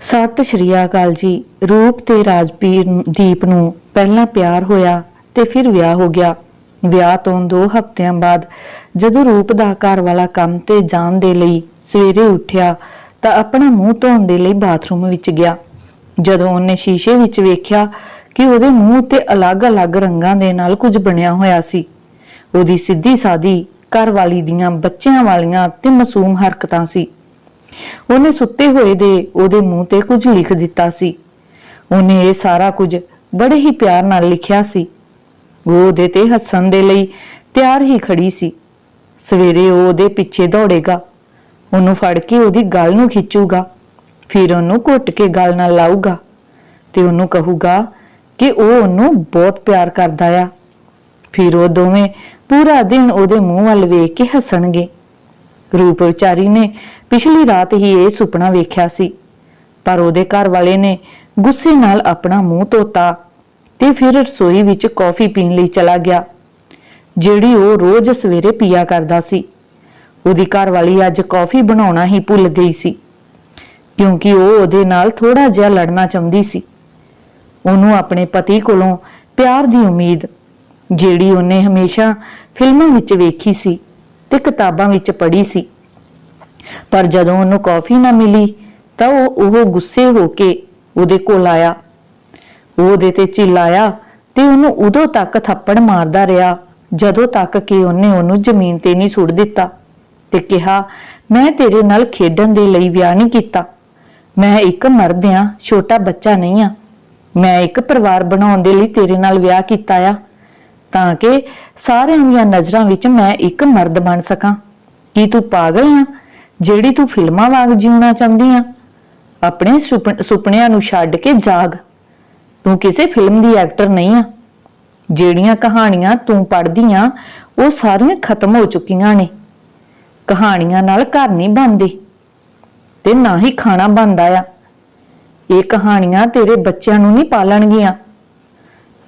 ਸਤਿ ਸ਼੍ਰੀ ਅਕਾਲ ਜੀ। ਰੂਪ ਤੇ ਰਾਜਪੀਰ ਦੀਪ ਨੂੰ ਪਹਿਲਾਂ ਪਿਆਰ ਹੋਇਆ ਤੇ ਫਿਰ ਵਿਆਹ ਹੋ ਗਿਆ। ਵਿਆਹ ਤੋਂ 2 ਹਫ਼ਤਿਆਂ ਬਾਅਦ ਜਦੋਂ ਰੂਪ ਦਾ ਘਰ ਵਾਲਾ ਕੰਮ ਤੇ ਜਾਣ ਦੇ ਲਈ ਸਵੇਰੇ ਉੱਠਿਆ ਤਾਂ ਆਪਣਾ ਮੂੰਹ ਧੋਣ ਦੇ ਲਈ ਬਾਥਰੂਮ ਵਿੱਚ ਗਿਆ। ਜਦੋਂ ਉਹਨੇ ਸ਼ੀਸ਼ੇ ਵਿੱਚ ਵੇਖਿਆ ਕਿ ਉਹਦੇ ਮੂੰਹ ਉੱਤੇ ਅਲੱਗ-ਅਲੱਗ ਰੰਗਾਂ ਦੇ ਨਾਲ ਕੁਝ ਬਣਿਆ ਹੋਇਆ ਸੀ। ਉਹਦੀ ਸਿੱਧੀ ਸਾਦੀ ਘਰ ਵਾਲੀ ਦੀਆਂ ਬੱਚਿਆਂ ਵਾਲੀਆਂ ਤੇ ਮਾਸੂਮ ਹਰਕਤਾਂ ਸੀ। ਉਹਨੇ ਸੁੱਤੇ ਹੋਏ ਦੇ ਉਹਦੇ ਮੂੰਹ ਤੇ ਕੁਝ ਲਿਖ ਦਿੱਤਾ ਸੀ। ਉਹਨੇ ਇਹ ਸਾਰਾ ਕੁਝ ਬੜੇ ਹੀ ਪਿਆਰ ਨਾਲ ਲਿਖਿਆ ਸੀ। ਉਹ ਉਹਦੇ ਤੇ ਹੱਸਣ ਦੇ ਲਈ ਤਿਆਰ ਹੀ ਖੜੀ ਸੀ। ਸਵੇਰੇ ਉਹ ਉਹਦੇ ਪਿੱਛੇ ਦੌੜੇਗਾ। ਉਹਨੂੰ ਫੜ ਕੇ ਉਹਦੀ ਗੱਲ ਨੂੰ ਖਿੱਚੂਗਾ। ਫਿਰ ਉਹਨੂੰ ਘੁੱਟ ਕੇ ਗੱਲ ਨਾਲ ਲਾਊਗਾ ਤੇ ਉਹਨੂੰ ਕਹੂਗਾ ਕਿ ਉਹ ਉਹਨੂੰ ਬਹੁਤ ਪਿਆਰ ਕਰਦਾ ਆ। ਫਿਰ ਉਹ ਦੋਵੇਂ ਪੂਰਾ ਦਿਨ ਉਹਦੇ ਮੂੰਹ ਵੱਲ ਵੇਖ ਕੇ ਹੱਸਣਗੇ। ਰੂਪ ਵਿਚਾਰੀ ਨੇ ਪਿਛਲੀ ਰਾਤ ਹੀ ਇਹ ਸੁਪਨਾ ਵੇਖਿਆ ਸੀ। ਪਰ ਉਹਦੇ ਘਰ ਵਾਲੇ ਨੇ ਗੁੱਸੇ ਨਾਲ ਆਪਣਾ ਮੂੰਹ ਧੋਤਾ ਤੇ ਫਿਰ ਰਸੋਈ ਵਿੱਚ ਕੌਫੀ ਪੀਣ ਲਈ ਚਲਾ ਗਿਆ, ਜਿਹੜੀ ਉਹ ਰੋਜ਼ ਸਵੇਰੇ ਪੀਆ ਕਰਦਾ ਸੀ। ਉਹਦੀ ਘਰ ਵਾਲੀ ਅੱਜ ਕੌਫੀ ਬਣਾਉਣਾ ਹੀ ਭੁੱਲ ਗਈ ਸੀ, ਕਿਉਂਕਿ ਉਹ ਉਹਦੇ ਨਾਲ ਥੋੜਾ ਜਿਹਾ ਲੜਨਾ ਚਾਹੁੰਦੀ ਸੀ। ਉਹਨੂੰ ਆਪਣੇ ਪਤੀ ਕੋਲੋਂ ਪਿਆਰ ਦੀ ਉਮੀਦ, ਜਿਹੜੀ ਉਹਨੇ ਹਮੇਸ਼ਾ ਫਿਲਮਾਂ ਵਿੱਚ ਵੇਖੀ ਸੀ। ਤੇ ਕਿਤਾਬਾਂ ਵਿੱਚ ਪੜ੍ਹੀ ਸੀ। ਪਰ ਜਦੋਂ ਉਹਨੂੰ ਕੌਫੀ ਨਾ ਮਿਲੀ, ਤਾਂ ਉਹ ਉਹ ਗੁੱਸੇ ਹੋ ਕੇ ਉਹਦੇ ਕੋਲ ਆਇਆ। ਉਹ ਉਹਦੇ ਤੇ ਚਿল্লাਇਆ ਤੇ ਉਹਨੂੰ ਉਦੋਂ ਤੱਕ ਥੱਪੜ ਮਾਰਦਾ ਰਿਹਾ, ਜਦੋਂ ਤੱਕ ਕਿ ਉਹਨੇ ਉਹਨੂੰ ਜ਼ਮੀਨ ਤੇ ਨਹੀਂ ਸੁੱਟ ਦਿੱਤਾ ਤੇ ਕਿਹਾ, ਮੈਂ ਤੇਰੇ ਨਾਲ ਖੇਡਣ ਦੇ ਲਈ ਵਿਆਹ ਨਹੀਂ ਕੀਤਾ। ਮੈਂ ਇੱਕ ਮਰਦ ਆ ਛੋਟਾ ਬੱਚਾ ਨਹੀਂ ਆ। ਮੈਂ ਇੱਕ ਪਰਿਵਾਰ ਬਣਾਉਣ ਦੇ ਲਈ ਤੇਰੇ ਨਾਲ ਵਿਆਹ ਕੀਤਾ ਆ। ਤਾਂ ਕਿ ਸਾਰਿਆਂ ਦੀਆਂ ਨਜ਼ਰਾਂ ਵਿੱਚ ਮੈਂ ਇੱਕ ਮਰਦ ਬਣ ਸਕਾਂ। ਕੀ ਤੂੰ ਪਾਗਲ ਆ? ਜਿਹੜੀ ਤੂੰ ਫਿਲਮਾਂ ਵਾਂਗ ਜਿਉਣਾ ਚਾਹੁੰਦੀ ਆ? ਆਪਣੇ ਸੁਪਨ- ਸੁਪਨਿਆਂ ਨੂੰ ਛੱਡ ਕੇ ਜਾਗ। ਤੂੰ ਕਿਸੇ ਫਿਲਮ ਦੀ ਐਕਟਰ ਨਹੀਂ ਆ। ਜਿਹੜੀਆਂ ਕਹਾਣੀਆਂ ਤੂੰ ਪੜ੍ਹਦੀ ਆ ਉਹ ਸਾਰੀਆਂ ਖਤਮ ਹੋ ਚੁੱਕੀਆਂ ਨੇ। ਕਹਾਣੀਆਂ ਨਾਲ ਘਰ ਨਹੀਂ ਬਣਦੇ। ਤੇ ਨਾ ਹੀ ਖਾਣਾ ਬਣਦਾ ਆ। ਇਹ ਕਹਾਣੀਆਂ ਤੇਰੇ ਬੱਚਿਆਂ ਨੂੰ ਨਹੀਂ ਪਾਲਣਗੀਆਂ।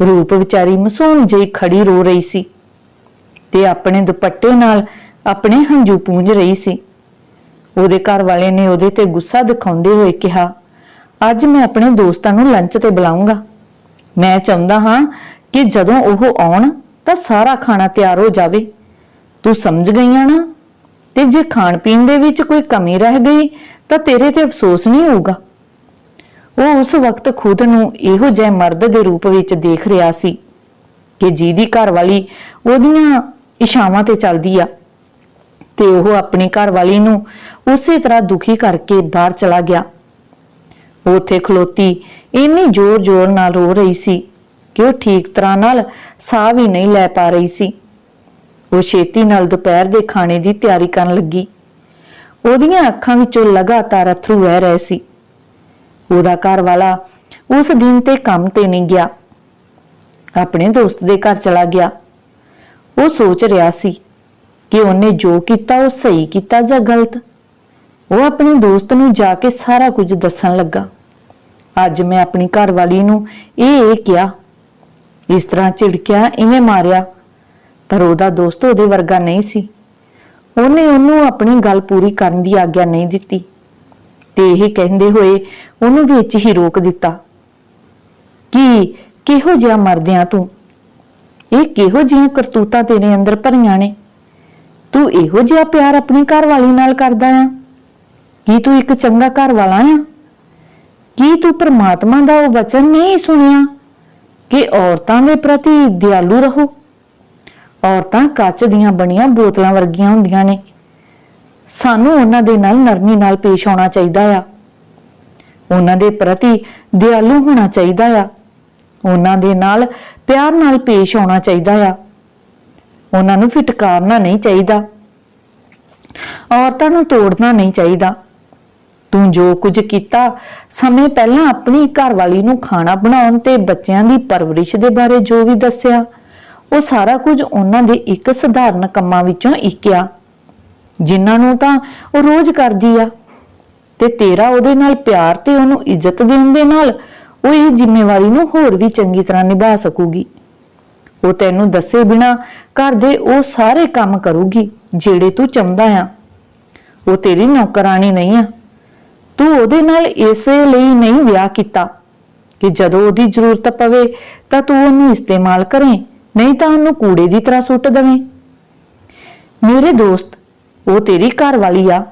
ਰੂਪ ਵਿਚਾਰੀ ਮਾਸੂਮ ਜਿਹੀ ਖੜੀ ਰੋ ਰਹੀ ਸੀ ਤੇ ਆਪਣੇ ਦੁਪੱਟੇ ਨਾਲ ਆਪਣੇ ਹੰਝੂ ਪੂੰਝ ਰਹੀ ਸੀ। ਉਹਦੇ ਘਰ ਵਾਲੇ ਨੇ ਉਹਦੇ ਤੇ ਗੁੱਸਾ ਦਿਖਾਉਂਦੇ ਹੋਏ ਕਿਹਾ, ਅੱਜ ਮੈਂ ਆਪਣੇ ਦੋਸਤਾਂ ਨੂੰ ਲੰਚ ਤੇ ਬੁਲਾਉਂਗਾ ਮੈਂ ਚਾਹੁੰਦਾ ਹਾਂ ਕਿ ਜਦੋਂ ਉਹ ਆਉਣ ਤਾਂ ਸਾਰਾ ਖਾਣਾ ਤਿਆਰ ਹੋ ਜਾਵੇ। ਤੂੰ ਸਮਝ ਗਈਆਂ ਨਾ? ਤੇ ਜੇ ਖਾਣ ਪੀਣ ਦੇ ਵਿੱਚ ਕੋਈ ਕਮੀ ਰਹਿ ਗਈ ਤਾਂ ਤੇਰੇ ਤੇ ਅਫਸੋਸ ਨਹੀਂ ਹੋਊਗਾ। ਉਹ ਉਸ ਵਕਤ ਖੁਦ ਨੂੰ ਇਹੋ ਜਿਹੇ ਮਰਦ ਦੇ ਰੂਪ ਵਿੱਚ ਦੇਖ ਰਿਹਾ ਸੀ ਕਿ ਜਿਹਦੀ ਘਰਵਾਲੀ ਉਹਦੀਆਂ ਇਸ਼ਾਵਾਂ ਤੇ ਚੱਲਦੀ ਆ ਤੇ ਉਹ ਆਪਣੀ ਘਰਵਾਲੀ ਨੂੰ ਉਸੇ ਤਰ੍ਹਾਂ ਦੁਖੀ ਕਰਕੇ ਬਾਹਰ ਚਲਾ ਗਿਆ। ਉੱਥੇ ਖਲੋਤੀ ਇੰਨੀ ਜ਼ੋਰ-ਜ਼ੋਰ ਨਾਲ ਰੋ ਰਹੀ ਸੀ ਕਿ ਉਹ ਠੀਕ ਤਰ੍ਹਾਂ ਨਾਲ ਸਾਹ ਵੀ ਨਹੀਂ ਲੈ ਪਾ ਰਹੀ ਸੀ। ਉਹ ਛੇਤੀ ਨਾਲ ਦੁਪਹਿਰ ਦੇ ਖਾਣੇ ਦੀ ਤਿਆਰੀ ਕਰਨ ਲੱਗੀ। ਉਹਦੀਆਂ ਅੱਖਾਂ ਵਿੱਚੋਂ ਲਗਾਤਾਰ ਅਥਰੂ ਵਹਿ ਰਹੇ ਸੀ। ਉਹਦਾ ਘਰ ਵਾਲਾ ਉਸ ਦਿਨ ਤੇ ਕੰਮ ਤੇ ਨਹੀਂ ਗਿਆ। ਆਪਣੇ ਦੋਸਤ ਦੇ ਘਰ ਚਲਾ ਗਿਆ। ਉਹ ਸੋਚ ਰਿਹਾ ਸੀ ਕਿ ਉਹਨੇ ਜੋ ਕੀਤਾ ਉਹ ਸਹੀ ਕੀਤਾ ਜਾਂ ਗਲਤ। ਉਹ ਆਪਣੇ ਦੋਸਤ ਨੂੰ ਜਾ ਕੇ ਸਾਰਾ ਕੁਝ ਦੱਸਣ ਲੱਗਾ। ਅੱਜ ਮੈਂ ਆਪਣੀ ਘਰਵਾਲੀ ਨੂੰ ਇਹ ਇਹ ਕਿਹਾ, ਇਸ ਤਰ੍ਹਾਂ ਝਿੜਕਿਆ, ਇਵੇਂ ਮਾਰਿਆ। ਪਰ ਉਹਦਾ ਦੋਸਤ ਉਹਦੇ ਵਰਗਾ ਨਹੀਂ ਸੀ। ਉਹਨੇ ਉਹਨੂੰ ਆਪਣੀ ਗੱਲ ਪੂਰੀ ਕਰਨ ਦੀ ਆਗਿਆ ਨਹੀਂ ਦਿੱਤੀ। ਤੇ ਇਹ ਕਹਿੰਦੇ ਹੋਏ ਉਹਨੂੰ ਵਿੱਚ ਹੀ ਰੋਕ ਦਿੱਤਾ। ਕਿ ਕਿਹੋ ਜਿਹਾ ਮਰਦਿਆਂ ਤੂੰ? ਇਹ ਕਿਹੋ ਜਿਹੀਆਂ ਕਰਤੂਤਾਂ ਤੇਰੇ ਅੰਦਰ ਭਰੀਆਂ ਨੇ? ਤੂੰ ਇਹੋ ਜਿਹਾ ਪਿਆਰ ਆਪਣੀ ਘਰਵਾਲੀ ਨਾਲ ਕਰਦਾ ਆ? ਕੀ ਤੂੰ ਇੱਕ ਚੰਗਾ ਘਰ ਵਾਲਾ ਆ? ਕੀ ਤੂੰ ਪ੍ਰਮਾਤਮਾ ਦਾ ਉਹ ਵਚਨ ਨਹੀਂ ਸੁਣਿਆ ਕਿ ਔਰਤਾਂ ਦੇ ਪ੍ਰਤੀ ਦਿਆਲੂ ਰਹੋ? ਔਰਤਾਂ ਕੱਚ ਦੀਆਂ ਬਣੀਆਂ ਬੋਤਲਾਂ ਵਰਗੀਆਂ ਹੁੰਦੀਆਂ ਨੇ। ਸਾਨੂੰ ਉਹਨਾਂ ਦੇ ਨਾਲ ਨਰਮੀ ਨਾਲ ਪੇਸ਼ ਆਉਣਾ ਚਾਹੀਦਾ ਆ। ਉਹਨਾਂ ਦੇ ਪ੍ਰਤੀ ਦਿਆਲੂ ਹੋਣਾ ਚਾਹੀਦਾ ਆ। ਉਹਨਾਂ ਦੇ ਨਾਲ ਪਿਆਰ ਨਾਲ ਪੇਸ਼ ਆਉਣਾ ਚਾਹੀਦਾ ਆ। ਉਹਨਾਂ ਨੂੰ ਫਿਟਕਾਰਨਾ ਨਹੀਂ ਚਾਹੀਦਾ। ਔਰਤਾਂ ਨੂੰ ਤੋੜਨਾ ਨਹੀਂ ਚਾਹੀਦਾ। ਤੂੰ ਜੋ ਕੁਝ ਕੀਤਾ, ਸਮੇਂ ਪਹਿਲਾਂ ਆਪਣੀ ਘਰਵਾਲੀ ਨੂੰ ਖਾਣਾ ਬਣਾਉਣ ਤੇ ਬੱਚਿਆਂ ਦੀ ਪਰਵਰਿਸ਼ ਦੇ ਬਾਰੇ ਜੋ ਵੀ ਦੱਸਿਆ, ਉਹ ਸਾਰਾ ਕੁਝ ਉਹਨਾਂ ਦੇ ਇੱਕ ਸਧਾਰਨ ਕੰਮਾਂ ਵਿੱਚੋਂ ਇੱਕ ਆ ਜਿਨ੍ਹਾਂ ਨੂੰ ਤਾਂ ਉਹ ਰੋਜ਼ ਕਰਦੀ ਆ। ਤੇ ਤੇਰਾ ਉਹਦੇ ਨਾਲ ਪਿਆਰ ਤੇ ਉਹਨੂੰ ਇੱਜ਼ਤ ਦੇਣ ਦੇ ਨਾਲ ਉਹ ਇਹ ਜ਼ਿੰਮੇਵਾਰੀ ਨੂੰ ਹੋਰ ਵੀ ਚੰਗੀ ਤਰ੍ਹਾਂ ਨਿਭਾ ਸਕੂਗੀ। ਉਹ ਤੈਨੂੰ ਦੱਸੇ ਬਿਨਾ ਘਰ ਦੇ ਉਹ ਸਾਰੇ ਕੰਮ ਕਰੂਗੀ ਜਿਹੜੇ ਤੂੰ ਚਾਹੁੰਦਾ ਆ। ਉਹ ਤੇਰੀ ਨੌਕਰਾਨੀ ਨਹੀਂ ਆ। ਤੂੰ ਉਹਦੇ ਨਾਲ ਇਸੇ ਲਈ ਨਹੀਂ ਵਿਆਹ ਕੀਤਾ ਕਿ ਜਦੋਂ ਉਹਦੀ ਜ਼ਰੂਰਤ ਪਵੇ ਤਾਂ ਤੂੰ ਉਹਨੂੰ ਇਸਤੇਮਾਲ ਕਰੇ, ਨਹੀਂ ਤਾਂ ਉਹਨੂੰ ਕੂੜੇ ਦੀ ਤਰ੍ਹਾਂ ਸੁੱਟ ਦੇਵੇਂ। ਮੇਰੇ ਦੋਸਤ ਉਹ ਤੇਰੀ ਘਰ ਵਾਲੀ ਆ।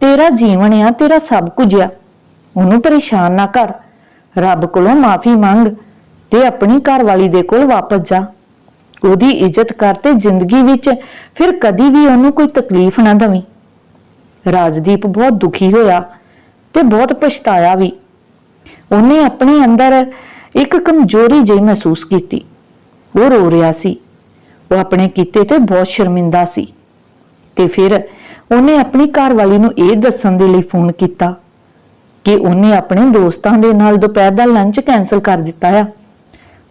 ਤੇਰਾ ਜੀਵਨ ਆ, ਤੇਰਾ ਸਭ ਕੁਝ ਆ। ਉਹਨੂੰ ਪਰੇਸ਼ਾਨ ਨਾ ਕਰ। ਰੱਬ ਕੋਲੋਂ ਮਾਫੀ ਮੰਗ ਤੇ ਆਪਣੀ ਘਰ ਵਾਲੀ ਦੇ ਕੋਲ ਵਾਪਸ ਜਾ। ਉਹਦੀ ਇੱਜ਼ਤ ਕਰ ਤੇ ਜ਼ਿੰਦਗੀ ਵਿੱਚ ਫਿਰ ਕਦੀ ਵੀ ਉਹਨੂੰ ਕੋਈ ਤਕਲੀਫ ਨਾ ਦਵੀਂ। ਰਾਜਦੀਪ ਬਹੁਤ ਦੁਖੀ ਹੋਇਆ ਤੇ ਬਹੁਤ ਪਛਤਾਇਆ ਵੀ। ਉਹਨੇ ਆਪਣੇ ਅੰਦਰ ਇੱਕ ਕਮਜ਼ੋਰੀ ਜਿਹੀ ਮਹਿਸੂਸ ਕੀਤੀ। ਉਹ ਰੋ ਰਿਹਾ ਸੀ। ਉਹ ਆਪਣੇ ਕੀਤੇ ਤੇ ਬਹੁਤ ਸ਼ਰਮਿੰਦਾ ਸੀ। ਤੇ ਫਿਰ ਉਹਨੇ ਆਪਣੀ ਘਰਵਾਲੀ ਨੂੰ ਇਹ ਦੱਸਣ ਦੇ ਲਈ ਫੋਨ ਕੀਤਾ ਕਿ ਉਹਨੇ ਆਪਣੇ ਦੋਸਤਾਂ ਦੇ ਨਾਲ ਦੁਪਹਿਰ ਦਾ ਲੰਚ ਕੈਨਸਲ ਕਰ ਦਿੱਤਾ ਆ।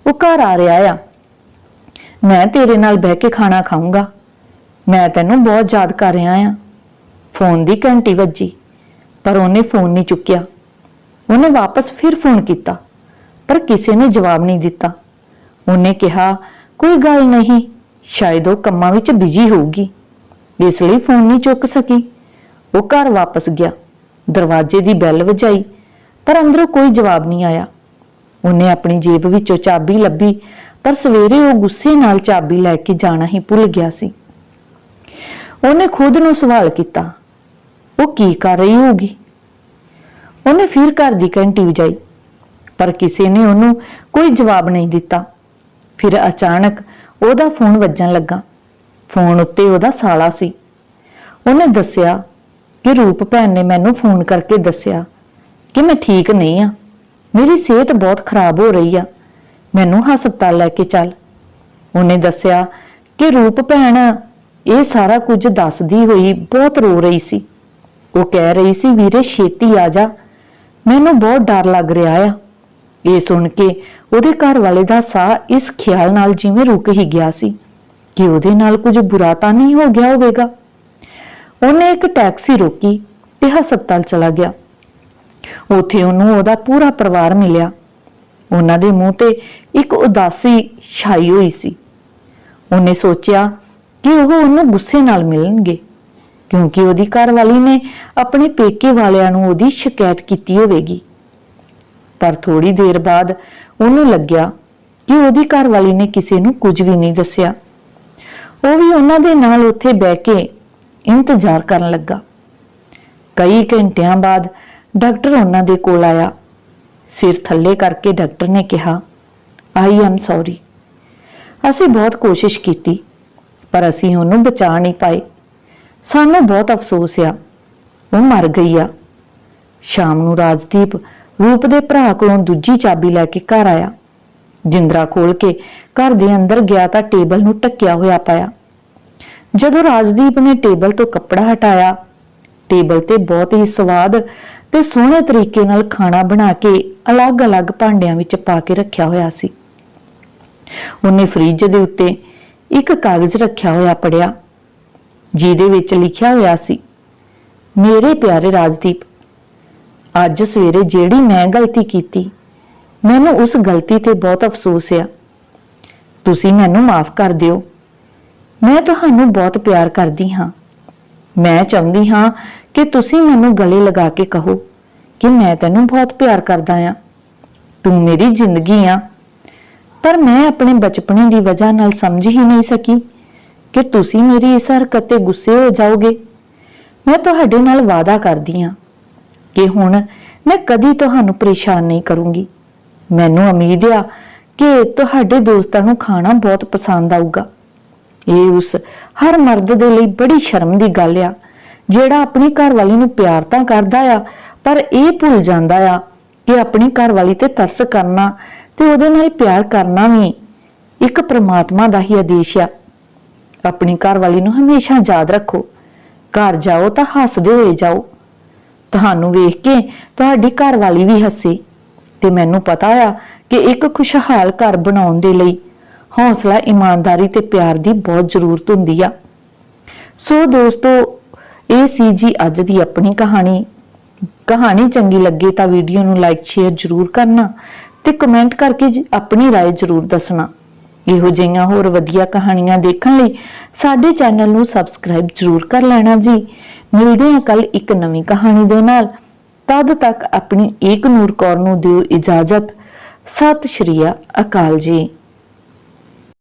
ਉਹ ਘਰ ਆ ਰਿਹਾ ਆ। ਮੈਂ ਤੇਰੇ ਨਾਲ ਬਹਿ ਕੇ ਖਾਣਾ ਖਾਊਂਗਾ। ਮੈਂ ਤੈਨੂੰ ਬਹੁਤ ਯਾਦ ਕਰ ਰਿਹਾ ਆ। ਫੋਨ ਦੀ ਘੰਟੀ ਵੱਜੀ, ਪਰ ਉਹਨੇ ਫੋਨ ਨਹੀਂ ਚੁੱਕਿਆ। ਉਹਨੇ ਵਾਪਸ ਫਿਰ ਫੋਨ ਕੀਤਾ, ਪਰ ਕਿਸੇ ਨੇ ਜਵਾਬ ਨਹੀਂ ਦਿੱਤਾ। ਉਹਨੇ ਕਿਹਾ, ਕੋਈ ਗੱਲ ਨਹੀਂ, ਸ਼ਾਇਦ ਉਹ ਕੰਮਾਂ ਵਿੱਚ ਬਿਜ਼ੀ ਹੋਊਗੀ। ਇਸ ਲਈ ਫੋਨ ਨਹੀਂ ਚੁੱਕ ਸਕੀ। ਉਹ ਘਰ ਵਾਪਸ ਗਿਆ। ਦਰਵਾਜ਼ੇ ਦੀ ਬੈਲ ਵਜਾਈ, ਪਰ ਅੰਦਰੋਂ ਕੋਈ ਜਵਾਬ ਨਹੀਂ ਆਇਆ। ਉਹਨੇ ਆਪਣੀ ਜੇਬ ਵਿੱਚੋਂ ਚਾਬੀ ਲੱਭੀ, ਪਰ ਸਵੇਰੇ ਉਹ ਗੁੱਸੇ ਨਾਲ ਚਾਬੀ ਲੈ ਕੇ ਜਾਣਾ ਹੀ ਭੁੱਲ ਗਿਆ ਸੀ। ਉਹਨੇ ਖੁਦ ਨੂੰ ਸਵਾਲ ਕੀਤਾ, ਉਹ ਕੀ ਕਰ ਰਹੀ ਹੋਊਗੀ? ਉਹਨੇ ਫਿਰ ਘਰ ਦੀ ਘੰਟੀ ਵਜਾਈ, ਪਰ ਕਿਸੇ ਨੇ ਉਹਨੂੰ ਕੋਈ ਜਵਾਬ ਨਹੀਂ ਦਿੱਤਾ। ਫਿਰ ਅਚਾਨਕ ਉਹਦਾ ਫੋਨ ਵੱਜਣ ਲੱਗਾ। ਫੋਨ ਉੱਤੇ ਉਹਦਾ ਸਾਲਾ ਸੀ। ਉਹਨੇ ਦੱਸਿਆ ਕਿ ਰੂਪ ਭੈਣ ਨੇ ਮੈਨੂੰ ਫੋਨ ਕਰਕੇ ਦੱਸਿਆ ਕਿ ਮੈਂ ਠੀਕ ਨਹੀਂ ਆ। ਮੇਰੀ ਸਿਹਤ ਬਹੁਤ ਖਰਾਬ ਹੋ ਰਹੀ ਆ। ਮੈਨੂੰ ਹਸਪਤਾਲ ਲੈ ਕੇ ਚੱਲ। ਉਹਨੇ ਦੱਸਿਆ ਕਿ ਰੂਪ ਭੈਣ ਇਹ ਸਾਰਾ ਕੁਝ ਦੱਸਦੀ ਹੋਈ ਬਹੁਤ ਰੋ ਰਹੀ ਸੀ। ਉਹ ਕਹਿ ਰਹੀ ਸੀ, ਵੀਰੇ, ਛੇਤੀ ਆ ਜਾ। ਮੈਨੂੰ ਬਹੁਤ ਡਰ ਲੱਗ ਰਿਹਾ ਆ। ਇਹ ਸੁਣ ਕੇ ਉਹਦੇ ਘਰ ਵਾਲੇ ਦਾ ਸਾਹ ਇਸ ਖਿਆਲ ਨਾਲ ਜਿਵੇਂ ਰੁਕ ਹੀ ਗਿਆ ਸੀ। ਕਿ ਉਹਦੇ ਨਾਲ ਕੁਝ ਬੁਰਾ ਤਾਂ ਨਹੀਂ ਹੋ ਗਿਆ ਹੋਵੇਗਾ। ਉਹਨੇ ਇੱਕ ਟੈਕਸੀ ਰੋਕੀ ਤੇ ਹਸਪਤਾਲ ਚਲਾ ਗਿਆ। ਉੱਥੇ ਉਹਨੂੰ ਉਹਦਾ ਪੂਰਾ ਪਰਿਵਾਰ ਮਿਲਿਆ। ਉਹਨਾਂ ਦੇ ਮੂੰਹ ਤੇ ਇੱਕ ਉਦਾਸੀ ਛਾਈ ਹੋਈ ਸੀ। ਉਹਨੇ ਸੋਚਿਆ ਕਿ ਉਹ ਉਹਨੂੰ ਗੁੱਸੇ ਨਾਲ ਮਿਲਣਗੇ, ਕਿਉਂਕਿ ਉਹਦੀ ਘਰਵਾਲੀ ਨੇ ਆਪਣੇ ਪੇਕੇ ਵਾਲਿਆਂ ਨੂੰ ਉਹਦੀ ਸ਼ਿਕਾਇਤ ਕੀਤੀ ਹੋਵੇਗੀ। ਪਰ ਥੋੜੀ ਦੇਰ ਬਾਅਦ ਉਹਨੂੰ ਲੱਗਿਆ ਕਿ ਉਹਦੀ ਘਰਵਾਲੀ ਨੇ ਕਿਸੇ ਨੂੰ ਕੁਝ ਵੀ ਨਹੀਂ ਦੱਸਿਆ। ਉਹ ਵੀ ਉਹਨਾਂ ਦੇ ਨਾਲ ਉੱਥੇ ਬਹਿ ਕੇ ਇੰਤਜ਼ਾਰ ਕਰਨ ਲੱਗਾ। ਕਈ ਘੰਟਿਆਂ ਬਾਅਦ ਡਾਕਟਰ ਉਹਨਾਂ ਦੇ ਕੋਲ ਆਇਆ। ਸਿਰ ਥੱਲੇ ਕਰਕੇ ਡਾਕਟਰ ਨੇ ਕਿਹਾ ਆਈ ਐਮ ਸੌਰੀ ਅਸੀਂ ਬਹੁਤ ਕੋਸ਼ਿਸ਼ ਕੀਤੀ, ਪਰ ਅਸੀਂ ਉਹਨੂੰ ਬਚਾ ਨਹੀਂ ਪਾਏ। ਸਾਨੂੰ ਬਹੁਤ ਅਫਸੋਸ ਆ, ਉਹ ਮਰ ਗਈ ਆ। ਸ਼ਾਮ ਨੂੰ ਰਾਜਦੀਪ ਰੂਪ ਦੇ ਭਰਾ ਕੋਲੋਂ ਦੂਜੀ ਚਾਬੀ ਲੈ ਕੇ ਘਰ ਆਇਆ। ਜਿੰਦਰਾ ਖੋਲ ਕੇ ਘਰ ਦੇ ਅੰਦਰ ਗਿਆ ਤਾਂ ਟੇਬਲ ਨੂੰ ਟੱਕਿਆ ਹੋਇਆ ਪਾਇਆ। ਜਦੋਂ ਰਾਜਦੀਪ ਨੇ ਟੇਬਲ ਤੋਂ ਕੱਪੜਾ ਹਟਾਇਆ, ਟੇਬਲ ਤੇ ਬਹੁਤ ਹੀ ਸਵਾਦ ਤੇ ਸੋਹਣੇ ਤਰੀਕੇ ਨਾਲ ਖਾਣਾ ਬਣਾ ਕੇ ਅਲੱਗ-ਅਲੱਗ ਭਾਂਡਿਆਂ ਵਿੱਚ ਪਾ ਕੇ ਰੱਖਿਆ ਹੋਇਆ ਸੀ। ਉਹਨੇ ਫ੍ਰਿਜ ਦੇ ਉੱਤੇ ਇੱਕ ਕਾਗਜ਼ ਰੱਖਿਆ ਹੋਇਆ ਪੜਿਆ, ਜਿਹਦੇ ਵਿੱਚ ਲਿਖਿਆ ਹੋਇਆ ਸੀ, ਮੇਰੇ ਪਿਆਰੇ ਰਾਜਦੀਪ, ਅੱਜ ਸਵੇਰੇ ਜਿਹੜੀ ਮੈਂ ਗਲਤੀ ਕੀਤੀ ਮੈਨੂੰ ਉਸ ਗਲਤੀ ਤੇ ਬਹੁਤ ਅਫਸੋਸ ਆ। ਤੁਸੀਂ ਮੈਨੂੰ ਮਾਫ ਕਰ ਦਿਓ। ਮੈਂ ਤੁਹਾਨੂੰ ਬਹੁਤ ਪਿਆਰ ਕਰਦੀ ਹਾਂ। ਮੈਂ ਚਾਹੁੰਦੀ ਹਾਂ ਕਿ ਤੁਸੀਂ ਮੈਨੂੰ ਗਲੇ ਲਗਾ ਕੇ ਕਹੋ ਕਿ ਮੈਂ ਤੈਨੂੰ ਬਹੁਤ ਪਿਆਰ ਕਰਦਾ ਆ ਤੂੰ ਮੇਰੀ ਜ਼ਿੰਦਗੀ ਆ। ਪਰ ਮੈਂ ਆਪਣੇ ਬਚਪਨੇ ਦੀ ਵਜ੍ਹਾ ਨਾਲ ਸਮਝ ਹੀ ਨਹੀਂ ਸਕੀ ਕਿ ਤੁਸੀਂ ਮੇਰੀ ਇਸ ਹਰਕਤ ਤੇ ਗੁੱਸੇ ਹੋ ਜਾਓਗੇ। ਮੈਂ ਤੁਹਾਡੇ ਨਾਲ ਵਾਅਦਾ ਕਰਦੀ ਹਾਂ ਕਿ ਹੁਣ ਮੈਂ ਕਦੀ ਤੁਹਾਨੂੰ ਪਰੇਸ਼ਾਨ ਨਹੀਂ ਕਰੂੰਗੀ। ਮੈਨੂੰ ਉਮੀਦ ਆ ਕਿ ਤੁਹਾਡੇ ਦੋਸਤਾਂ ਨੂੰ ਖਾਣਾ ਬਹੁਤ ਪਸੰਦ ਆਊਗਾ। ਇਹ ਉਸ ਹਰ ਮਰਦ ਦੇ ਲਈ ਬੜੀ ਸ਼ਰਮ ਦੀ ਗੱਲ ਆ, ਜਿਹੜਾ ਆਪਣੀ ਘਰਵਾਲੀ ਨੂੰ ਪਿਆਰ ਤਾਂ ਕਰਦਾ ਆ, ਪਰ ਇਹ ਭੁੱਲ ਜਾਂਦਾ ਆ ਕਿ ਆਪਣੀ ਘਰਵਾਲੀ ਤੇ ਤਰਸ ਕਰਨਾ ਤੇ ਉਹਦੇ ਨਾਲ ਪਿਆਰ ਕਰਨਾ ਵੀ ਇੱਕ ਪ੍ਰਮਾਤਮਾ ਦਾ ਹੀ ਆਦੇਸ਼ ਆ। ਆਪਣੀ ਘਰਵਾਲੀ ਨੂੰ ਹਮੇਸ਼ਾ ਯਾਦ ਰੱਖੋ, ਘਰ ਜਾਓ ਤਾਂ ਹੱਸਦੇ ਹੋਏ ਜਾਓ। ਤੁਹਾਨੂੰ ਵੇਖ ਕੇ ਤੁਹਾਡੀ ਘਰਵਾਲੀ ਵੀ ਹੱਸੇ। ਤੇ ਮੈਨੂੰ ਪਤਾ ਆ ਕਿ ਇੱਕ ਖੁਸ਼ਹਾਲ ਘਰ ਬਣਾਉਣ ਦੇ ਲਈ ਹੌਸਲਾ ਇਮਾਨਦਾਰੀ ਤੇ ਪਿਆਰ ਦੀ ਬਹੁਤ ਜ਼ਰੂਰਤ ਹੁੰਦੀ ਆ ਸੋ ਦੋਸਤੋ ਇਹ ਸੀ ਜੀ ਅੱਜ ਦੀ ਆਪਣੀ ਕਹਾਣੀ ਕਹਾਣੀ ਚੰਗੀ ਲੱਗੇ ਤਾਂ ਵੀਡੀਓ ਨੂੰ ਲਾਈਕ ਸ਼ੇਅਰ ਜ਼ਰੂਰ ਕਰਨਾ ਤੇ ਕਮੈਂਟ ਕਰਕੇ ਜੀ ਆਪਣੀ رائے ਜ਼ਰੂਰ ਦੱਸਣਾ ਇਹੋ ਜਿਹੀਆਂ ਹੋਰ ਵਧੀਆ ਕਹਾਣੀਆਂ ਦੇਖਣ ਲਈ ਸਾਡੇ ਚੈਨਲ ਨੂੰ ਸਬਸਕ੍ਰਾਈਬ ਜ਼ਰੂਰ ਕਰ ਲੈਣਾ ਜੀ ਮਿਲਦੇ ਹਾਂ ਕੱਲ ਇੱਕ ਨਵੀਂ ਕਹਾਣੀ ਦੇ ਨਾਲ ਤਦ ਤੱਕ ਆਪਣੀ ਏਕ ਨੂਰ ਕੌਰ ਨੂੰ ਦਿਓ ਇਜਾਜ਼ਤ। ਸਤਿ ਸ਼੍ਰੀ ਅਕਾਲ ਜੀ।